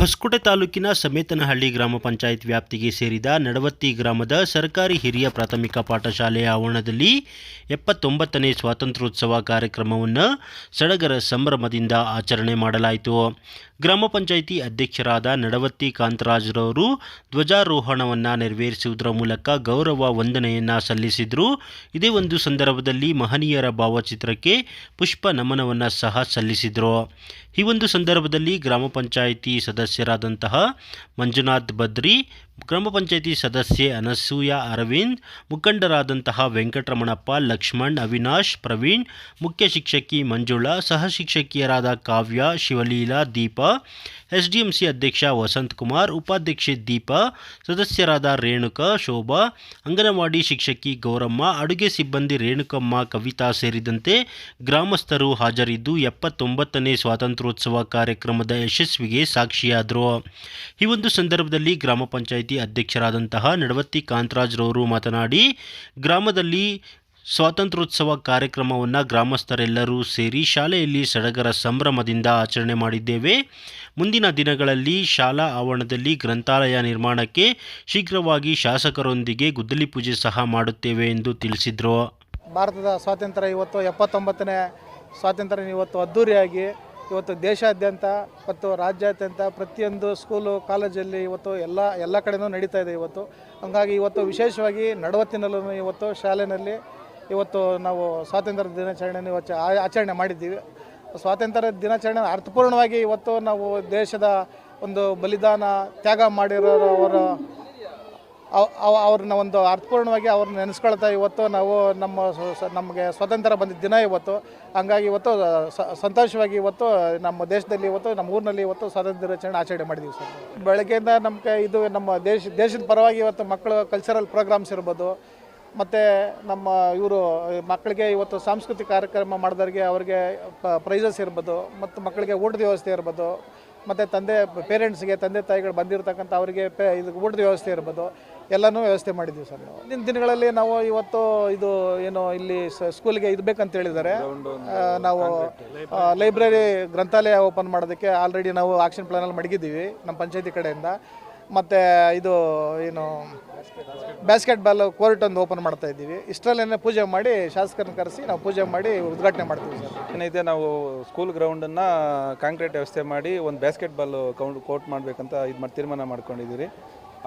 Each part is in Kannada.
ಹೊಸಕೋಟೆ ತಾಲೂಕಿನ ಸಮೇತನಹಳ್ಳಿ ಗ್ರಾಮ ಪಂಚಾಯತ್ ವ್ಯಾಪ್ತಿಗೆ ಸೇರಿದ ನಡವತ್ತಿ ಗ್ರಾಮದ ಸರ್ಕಾರಿ ಹಿರಿಯ ಪ್ರಾಥಮಿಕ ಪಾಠಶಾಲೆಯ ಆವರಣದಲ್ಲಿ ಎಪ್ಪತ್ತೊಂಬತ್ತನೇ ಸ್ವಾತಂತ್ರ್ಯೋತ್ಸವ ಕಾರ್ಯಕ್ರಮವನ್ನು ಸಡಗರ ಸಂಭ್ರಮದಿಂದ ಆಚರಣೆ ಮಾಡಲಾಯಿತು. ಗ್ರಾಮ ಪಂಚಾಯಿತಿ ಅಧ್ಯಕ್ಷರಾದ ನಡವತ್ತಿ ಕಾಂತರಾಜ್ರವರು ಧ್ವಜಾರೋಹಣವನ್ನು ನೆರವೇರಿಸುವುದರ ಮೂಲಕ ಗೌರವ ವಂದನೆಯನ್ನು ಸಲ್ಲಿಸಿದರು. ಇದೇ ಒಂದು ಸಂದರ್ಭದಲ್ಲಿ ಮಹನೀಯರ ಭಾವಚಿತ್ರಕ್ಕೆ ಪುಷ್ಪ ನಮನವನ್ನು ಸಹ ಸಲ್ಲಿಸಿದರು. ಈ ಒಂದು ಸಂದರ್ಭದಲ್ಲಿ ಗ್ರಾಮ ಪಂಚಾಯಿತಿ ಸದಸ್ಯರಾದಂತಹ ಮಂಜುನಾಥ್ ಬದ್ರಿ, ಗ್ರಾಮ ಪಂಚಾಯಿತಿ ಸದಸ್ಯೆ ಅನಸೂಯ ಅರವಿಂದ್, ಮುಖಂಡರಾದಂತಹ ವೆಂಕಟರಮಣಪ್ಪ, ಲಕ್ಷ್ಮಣ್, ಅವಿನಾಶ್, ಪ್ರವೀಣ್, ಮುಖ್ಯ ಶಿಕ್ಷಕಿ ಮಂಜುಳಾ, ಸಹ ಶಿಕ್ಷಕಿಯರಾದ ಕಾವ್ಯ, ಶಿವಲೀಲಾ, ದೀಪಾ ಸಿ ಅಧ್ಯಕ್ಷ ವಸಂತ್ ಕುಮಾರ್, ಉಪಾಧ್ಯಕ್ಷೆ ದೀಪ, ಸದಸ್ಯರಾದ ರೇಣುಕಾ, ಶೋಭಾ, ಅಂಗನವಾಡಿ ಶಿಕ್ಷಕಿ ಗೌರಮ್ಮ, ಅಡುಗೆ ಸಿಬ್ಬಂದಿ ರೇಣುಕಮ್ಮ, ಕವಿತಾ ಸೇರಿದಂತೆ ಗ್ರಾಮಸ್ಥರು ಹಾಜರಿದ್ದು ಎಪ್ಪತ್ತೊಂಬತ್ತನೇ ಸ್ವಾತಂತ್ರ್ಯೋತ್ಸವ ಕಾರ್ಯಕ್ರಮದ ಯಶಸ್ವಿಗೆ ಸಾಕ್ಷಿಯಾದರು. ಈ ಒಂದು ಸಂದರ್ಭದಲ್ಲಿ ಗ್ರಾಮ ಪಂಚಾಯಿತಿ ಅಧ್ಯಕ್ಷರಾದಂತಹ ನಡವತ್ತಿ ಕಾಂತರಾಜ್ರವರು ಮಾತನಾಡಿ, ಗ್ರಾಮದಲ್ಲಿ ಸ್ವಾತಂತ್ರ್ಯೋತ್ಸವ ಕಾರ್ಯಕ್ರಮವನ್ನು ಗ್ರಾಮಸ್ಥರೆಲ್ಲರೂ ಸೇರಿ ಶಾಲೆಯಲ್ಲಿ ಸಡಗರ ಸಂಭ್ರಮದಿಂದ ಆಚರಣೆ ಮಾಡಿದ್ದೇವೆ. ಮುಂದಿನ ದಿನಗಳಲ್ಲಿ ಶಾಲಾ ಆವರಣದಲ್ಲಿ ಗ್ರಂಥಾಲಯ ನಿರ್ಮಾಣಕ್ಕೆ ಶೀಘ್ರವಾಗಿ ಶಾಸಕರೊಂದಿಗೆ ಗುದ್ದಲಿ ಪೂಜೆ ಸಹ ಮಾಡುತ್ತೇವೆ ಎಂದು ತಿಳಿಸಿದರು. ಭಾರತದ ಸ್ವಾತಂತ್ರ್ಯ ಇವತ್ತು ಎಪ್ಪತ್ತೊಂಬತ್ತನೇ ಸ್ವಾತಂತ್ರ್ಯ ಇವತ್ತು ಅದ್ಧೂರಿಯಾಗಿ ಇವತ್ತು ದೇಶಾದ್ಯಂತ ಮತ್ತು ರಾಜ್ಯಾದ್ಯಂತ ಪ್ರತಿಯೊಂದು ಸ್ಕೂಲು, ಕಾಲೇಜಲ್ಲಿ ಇವತ್ತು ಎಲ್ಲ ಎಲ್ಲ ಕಡೆಯೂ ನಡೀತಾ ಇದೆ ಇವತ್ತು. ಹಂಗಾಗಿ ಇವತ್ತು ವಿಶೇಷವಾಗಿ ನಡವತ್ತಿನಲ್ಲೂ ಇವತ್ತು ಶಾಲೆಯಲ್ಲಿ ಇವತ್ತು ನಾವು ಸ್ವಾತಂತ್ರ್ಯ ದಿನಾಚರಣೆಯನ್ನು ಇವತ್ತು ಆಚರಣೆ ಮಾಡಿದ್ದೀವಿ. ಸ್ವಾತಂತ್ರ್ಯ ದಿನಾಚರಣೆ ಅರ್ಥಪೂರ್ಣವಾಗಿ ಇವತ್ತು ನಾವು ದೇಶದ ಒಂದು ಬಲಿದಾನ ತ್ಯಾಗ ಮಾಡಿರೋರವರ ಅವ್ರನ್ನ ಒಂದು ಅರ್ಥಪೂರ್ಣವಾಗಿ ಅವ್ರನ್ನ ನೆನೆಸ್ಕೊಳ್ತಾ ಇವತ್ತು ನಾವು ನಮ್ಮ ನಮಗೆ ಸ್ವಾತಂತ್ರ್ಯ ಬಂದಿದ್ದ ದಿನ ಇವತ್ತು. ಹಂಗಾಗಿ ಇವತ್ತು ಸಂತೋಷವಾಗಿ ಇವತ್ತು ನಮ್ಮ ದೇಶದಲ್ಲಿ ಇವತ್ತು, ನಮ್ಮ ಊರಿನಲ್ಲಿ ಇವತ್ತು ಸ್ವಾತಂತ್ರ್ಯ ದಿನಾಚರಣೆ ಆಚರಣೆ ಮಾಡಿದ್ದೀವಿ ಸರ್. ಬೆಳಗ್ಗೆಯಿಂದ ನಮಗೆ ಇದು ನಮ್ಮ ದೇಶ, ದೇಶದ ಪರವಾಗಿ ಇವತ್ತು ಮಕ್ಕಳು ಕಲ್ಚರಲ್ ಪ್ರೋಗ್ರಾಮ್ಸ್ ಇರ್ಬೋದು. ಮತ್ತು ನಮ್ಮ ಇವರು, ಮಕ್ಕಳಿಗೆ ಇವತ್ತು ಸಾಂಸ್ಕೃತಿಕ ಕಾರ್ಯಕ್ರಮ ಮಾಡಿದವ್ರಿಗೆ ಅವರಿಗೆ ಪ್ರೈಸಸ್ ಇರ್ಬೋದು. ಮತ್ತು ಮಕ್ಕಳಿಗೆ ಊಟದ ವ್ಯವಸ್ಥೆ ಇರ್ಬೋದು. ಮತ್ತು ತಂದೆ ಪೇರೆಂಟ್ಸ್ಗೆ ತಂದೆ ತಾಯಿಗಳು ಬಂದಿರತಕ್ಕಂಥ ಅವರಿಗೆ ಪೇ ಇದು ಊಟದ ವ್ಯವಸ್ಥೆ ಇರ್ಬೋದು. ಎಲ್ಲನೂ ವ್ಯವಸ್ಥೆ ಮಾಡಿದ್ದೀವಿ ಸರ್ ನಾವು. ಮುಂದಿನ ದಿನಗಳಲ್ಲಿ ನಾವು ಇವತ್ತು ಇದು ಏನು ಇಲ್ಲಿ ಸ್ಕೂಲ್ಗೆ ಇದು ಬೇಕಂತ ಹೇಳಿದ್ದಾರೆ. ನಾವು ಲೈಬ್ರರಿ ಗ್ರಂಥಾಲಯ ಓಪನ್ ಮಾಡೋದಕ್ಕೆ ಆಲ್ರೆಡಿ ನಾವು ಆಕ್ಷನ್ ಪ್ಲಾನಲ್ಲಿ ಮಡಗಿದ್ದೀವಿ ನಮ್ಮ ಪಂಚಾಯತಿ ಕಡೆಯಿಂದ. ಮತ್ತು ಇದು, ಏನು ಬ್ಯಾಸ್ಕೆಟ್ ಬಾಲ್ ಕೋರ್ಟ್ ಒಂದು ಓಪನ್ ಮಾಡ್ತಾ ಇದ್ದೀವಿ. ಇಷ್ಟರಲ್ಲೇ ಪೂಜೆ ಮಾಡಿ ಶಾಸಕರನ್ನ ಕರೆಸಿ ನಾವು ಪೂಜೆ ಮಾಡಿ ಉದ್ಘಾಟನೆ ಮಾಡ್ತೀವಿ ಸರ್. ಏನೈತೆ ನಾವು ಸ್ಕೂಲ್ ಗ್ರೌಂಡನ್ನು ಕಾಂಕ್ರೀಟ್ ವ್ಯವಸ್ಥೆ ಮಾಡಿ ಒಂದು ಬ್ಯಾಸ್ಕೆಟ್ ಬಾಲ್ ಕೌಂಟ್ ಕೋರ್ಟ್ ಮಾಡಬೇಕಂತ ಇದು ಮಾಡಿ, ತೀರ್ಮಾನ ಮಾಡ್ಕೊಂಡಿದ್ದೀರಿ.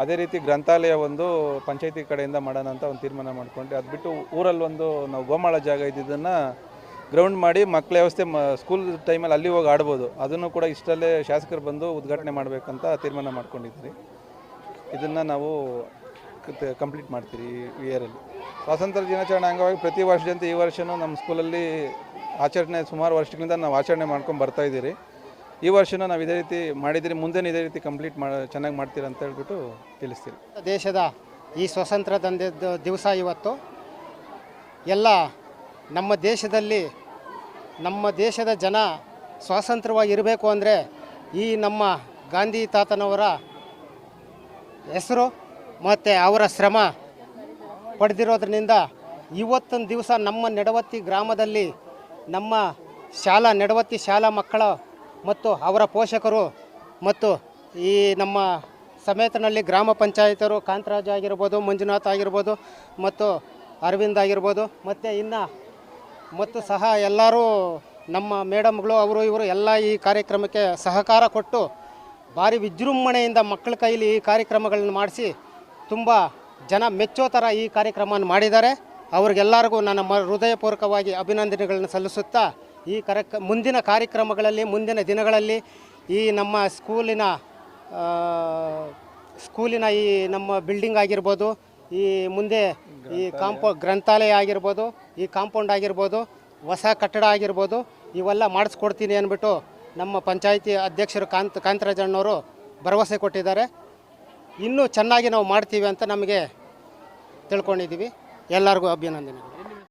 ಅದೇ ರೀತಿ ಗ್ರಂಥಾಲಯ ಒಂದು ಪಂಚಾಯತಿ ಕಡೆಯಿಂದ ಮಾಡೋಣ ಅಂತ ಒಂದು ತೀರ್ಮಾನ ಮಾಡ್ಕೊಂಡು. ಅದು ಬಿಟ್ಟು ಊರಲ್ಲಿ ಒಂದು ನಾವು ಗೋಮಾಳ ಜಾಗ ಇದ್ದಿದ್ದನ್ನು ಗ್ರೌಂಡ್ ಮಾಡಿ ಮಕ್ಕಳ ವ್ಯವಸ್ಥೆ ಮ ಸ್ಕೂಲ್ ಟೈಮಲ್ಲಿ ಅಲ್ಲಿ ಹೋಗಿ ಆಡ್ಬೋದು. ಅದನ್ನು ಕೂಡ ಇಷ್ಟಲ್ಲೇ ಶಾಸಕರು ಬಂದು ಉದ್ಘಾಟನೆ ಮಾಡಬೇಕಂತ ತೀರ್ಮಾನ ಮಾಡ್ಕೊಂಡಿದ್ದೀರಿ. ಇದನ್ನು ನಾವು ಕಂಪ್ಲೀಟ್ ಮಾಡ್ತೀರಿ ಇಯರಲ್ಲಿ ಸ್ವಾತಂತ್ರ್ಯ ದಿನಾಚರಣೆ ಅಂಗವಾಗಿ ಪ್ರತಿ ವರ್ಷದಂತೆ ಈ ವರ್ಷವೂ ನಮ್ಮ ಸ್ಕೂಲಲ್ಲಿ ಆಚರಣೆ ಸುಮಾರು ವರ್ಷಗಳಿಂದ ನಾವು ಆಚರಣೆ ಮಾಡ್ಕೊಂಡು ಬರ್ತಾ ಇದ್ದೀರಿ. ಈ ವರ್ಷನೂ ನಾವು ಇದೇ ರೀತಿ ಮಾಡಿದ್ದೀರಿ ಮುಂದೆ ಇದೇ ರೀತಿ ಕಂಪ್ಲೀಟ್ ಮಾ, ಚೆನ್ನಾಗಿ ಮಾಡ್ತೀರ ಅಂತ ಹೇಳ್ಬಿಟ್ಟು ತಿಳಿಸ್ತೀರಿ. ದೇಶದ ಈ ಸ್ವಾತಂತ್ರ್ಯ ತಂದಿದ್ದ ದಿವಸ ಇವತ್ತು. ಎಲ್ಲ ನಮ್ಮ ದೇಶದಲ್ಲಿ ನಮ್ಮ ದೇಶದ ಜನ ಸ್ವಾತಂತ್ರ್ಯವಾಗಿರಬೇಕು ಅಂದರೆ ಈ ನಮ್ಮ ಗಾಂಧಿ ತಾತನವರ ಹೆಸರು ಮತ್ತು ಅವರ ಶ್ರಮ ಪಡೆದಿರೋದ್ರಿಂದ ಇವತ್ತೊಂದು ದಿವಸ ನಮ್ಮ ನೆಡವತ್ತಿ ಗ್ರಾಮದಲ್ಲಿ ನಮ್ಮ ಶಾಲಾ, ನೆಡವತ್ತಿ ಶಾಲಾ ಮಕ್ಕಳ ಮತ್ತು ಅವರ ಪೋಷಕರು ಮತ್ತು ಈ ನಮ್ಮ ಸಮೇತನಲ್ಲಿ ಗ್ರಾಮ ಪಂಚಾಯತರು ಕಾಂತರಾಜ್ ಆಗಿರ್ಬೋದು, ಮಂಜುನಾಥ್ ಆಗಿರ್ಬೋದು ಮತ್ತು ಅರವಿಂದ್ ಆಗಿರ್ಬೋದು ಮತ್ತು ಇನ್ನು ಮತ್ತು ಸಹ ಎಲ್ಲರೂ ನಮ್ಮ ಮೇಡಮ್ಗಳು, ಅವರು ಇವರು ಎಲ್ಲ ಈ ಕಾರ್ಯಕ್ರಮಕ್ಕೆ ಸಹಕಾರ ಕೊಟ್ಟು ಭಾರಿ ವಿಜೃಂಭಣೆಯಿಂದ ಮಕ್ಕಳ ಕೈಲಿ ಈ ಕಾರ್ಯಕ್ರಮಗಳನ್ನು ಮಾಡಿಸಿ ತುಂಬ ಜನ ಮೆಚ್ಚೋ ಥರ ಈ ಕಾರ್ಯಕ್ರಮವನ್ನು ಮಾಡಿದ್ದಾರೆ. ಅವ್ರಿಗೆಲ್ಲರಿಗೂ ನನ್ನ ಮ ಹೃದಯಪೂರ್ವಕವಾಗಿ ಅಭಿನಂದನೆಗಳನ್ನು ಸಲ್ಲಿಸುತ್ತಾ ಈ ಕಾರ್ಯಕ್ರ, ಮುಂದಿನ ಕಾರ್ಯಕ್ರಮಗಳಲ್ಲಿ, ಮುಂದಿನ ದಿನಗಳಲ್ಲಿ ಈ ನಮ್ಮ ಸ್ಕೂಲಿನ ಸ್ಕೂಲಿನ ಈ ನಮ್ಮ ಬಿಲ್ಡಿಂಗ್ ಆಗಿರ್ಬೋದು, ಈ ಮುಂದೆ ಈ ಕಾಂಪೌ, ಗ್ರಂಥಾಲಯ ಆಗಿರ್ಬೋದು, ಈ ಕಾಂಪೌಂಡ್ ಆಗಿರ್ಬೋದು, ಹೊಸ ಕಟ್ಟಡ ಆಗಿರ್ಬೋದು, ಇವೆಲ್ಲ ಮಾಡಿಸ್ಕೊಡ್ತೀನಿ ಅಂದ್ಬಿಟ್ಟು ನಮ್ಮ ಪಂಚಾಯಿತಿ ಅಧ್ಯಕ್ಷರು ಕಾಂತ್ ಕಾಂತರಾಜಣ್ಣವರು ಭರವಸೆ ಕೊಟ್ಟಿದ್ದಾರೆ. ಇನ್ನೂ ಚೆನ್ನಾಗಿ ನಾವು ಮಾಡ್ತೀವಿ ಅಂತ ನಮಗೆ ತಿಳ್ಕೊಂಡಿದ್ದೀವಿ. ಎಲ್ಲರಿಗೂ ಅಭಿನಂದನೆಗಳು.